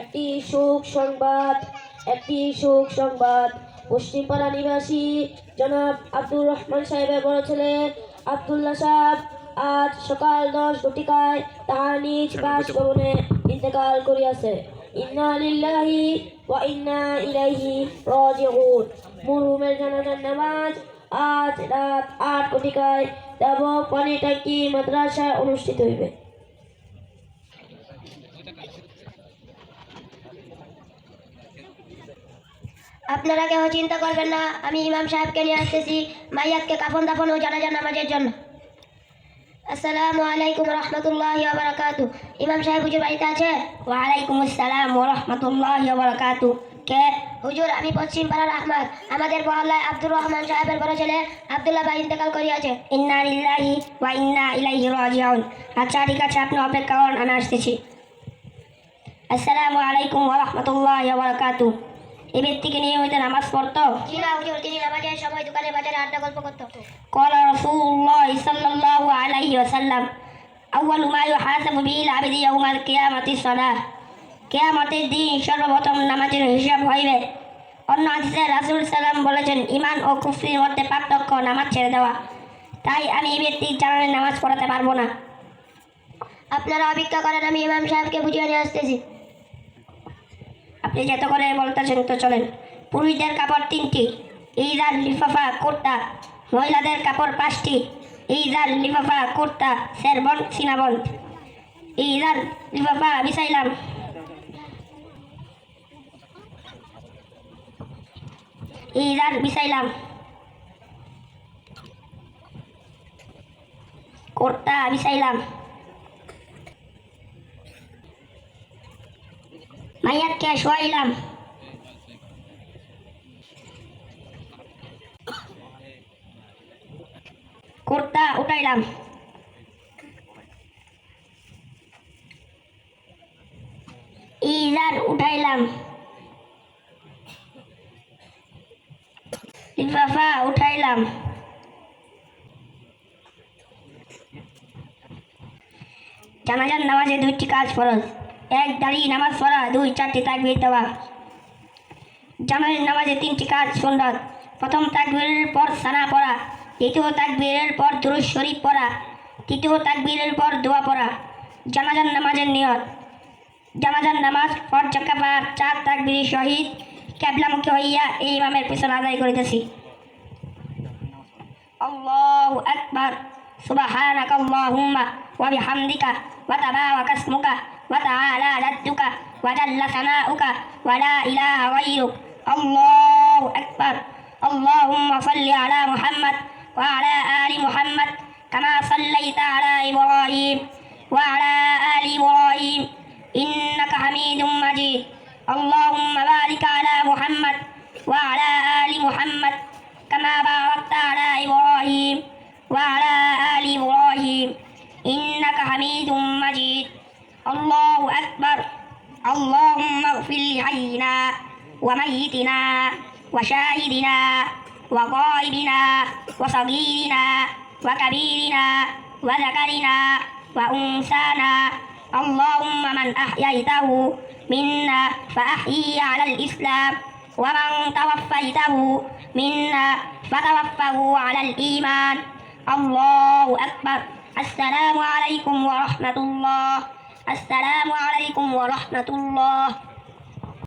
একটি শোক সংবাদ একটি শোক সংবাদ। পশ্চিমপাড়া নিবাসী জনাব আব্দুর রহমান সাহেবের বড় ছেলে আব্দুল্লাহ সাহেব আজ সকাল দশ ঘটিকায় তাহার নিজ বাসভবনে ইন্তেকাল করিয়াছে। ইন্না লিল্লাহি ওয়া ইন্না ইলাইহি রাজিউন। মরহুমের জানাজার নামাজ আজ রাত আট ঘটিকায় এবং পানি ট্যাঙ্কি মাদ্রাসায় অনুষ্ঠিত হইবে। আপনারা কেউ চিন্তা করবেন না আমি ইমাম সাহেবকে নিয়ে আসতেছি মাইয়াতকে কাফন দাফন ও জানাজা নামাজের জন্য। আসসালামু আলাইকুম রহমতুল্লাহ বারাকাতু। ইমাম সাহেব হুজুর বাড়িতে আছে? ওয়ালাইকুম আসসালাম ও রহমতুল্লাহ বারাকাতু। কে? হুজুর আমি পশ্চিম পাড়ার আহমদ। আমাদের মহল্লায় আব্দুর রহমান সাহেবের বড় ছেলে আব্দুল্লাহ ভাই ইন্তেকাল করিয়াছে। ইন্না লিল্লাহি ওয়া ইন্না ইলাইহি রাজিউন। আচ্ছা ঠিক আছে আপনি অপেক্ষা করুন আমি আসতেছি। আসসালামু আলাইকুম ওয়া রাহমাতুল্লাহি ওয়া বারাকাতু। এই ব্যক্তিকে নিয়ে হইতে নামাজ পড়তো জি না হুজুর তিনি নামাজের সময় দোকানে বাজারে আড্ডা গল্প করতো قال رسول الله صلى الله عليه وسلم أول ما يحاسب به العبد يوم القيامة الصلاة কেয়ামতের দিন সর্বপ্রথম নামাজের হিসাব হইবে অন্য হাদিসে রাসূল সাল্লাম বলেছেন ইমান ও কুফরির মধ্যে পার্থক্য নামাজ ছেড়ে দেওয়া তাই আমি এই ব্যক্তির জানালে নামাজ পড়াতে পারবো না আপনারা অপেক্ষা করেন আমি ইমাম সাহেবকে বুঝিয়ে নিয়ে আসতেছি আপনি যত করে বলতেছেন তো, চলেন। পুরুষদের কাপড় তিনটি ইজার লিফাফা কুর্তা, মহিলাদের কাপড় পাঁচটি ইজার লিফাফা কুর্তা শেরবন সিনাবন ইজার লিফাফা বিছাইলাম ইজার বিছাইলাম কুর্তা বিছাইলাম মাইয়াতকে শোয়াইলাম। কুর্তা উঠাইলাম। ইজার উঠাইলাম। লিফাফা উঠাইলাম। জানাজার নামাজে দুইটি কাজ ফরজ। এক দাঁড়িয়ে নামাজ পড়া, দুই চারটি তাকবির দেওয়া। জামাইয়ের নামাজে তিনটি কাজ সুন্দর প্রথম তাকবীরের পর সানা পড়া, দ্বিতীয় তাকবীরের পর দুরুজ শরীফ পড়া, তৃতীয় তাকবীরের পর দোয়া পড়া। জানাজান নামাজের নিয়ত। জানাজান নামাজ পর্যাকা বা চার তাকবির শহীদ ক্যাবলামুখী হইয়া এই ইমামের পিছনে আদায় করিতেছি। আল্লাহ আকবার। সুবাহানাক আল্লাহুম্মা ওয়া বিহামদিকা ওয়া তাবারাকাসমুকা। وتعالى جدك وجل ثناؤك ولا إله غيرك. الله أكبر. اللهم صل على محمد وعلى آل محمد كما صليت على إبراهيم وعلى آل إبراهيم. إنك حميد مجيد. اللهم بارك على محمد وعلى آل محمد كما باركت على إبراهيم وعلى آل إبراهيم إنك حميد مجيد الله أكبر اللهم لحينا وميتنا وشاهدنا وغائبنا وصغيرنا وكبيرنا وذكرنا وأنثانا. اللهم من أحييته منا فأحيي على الإسلام ومن توفيته منا فتوفه على الإيمان. الله أكبر. السلام عليكم ورحمة الله. السلام عليكم ورحمة الله.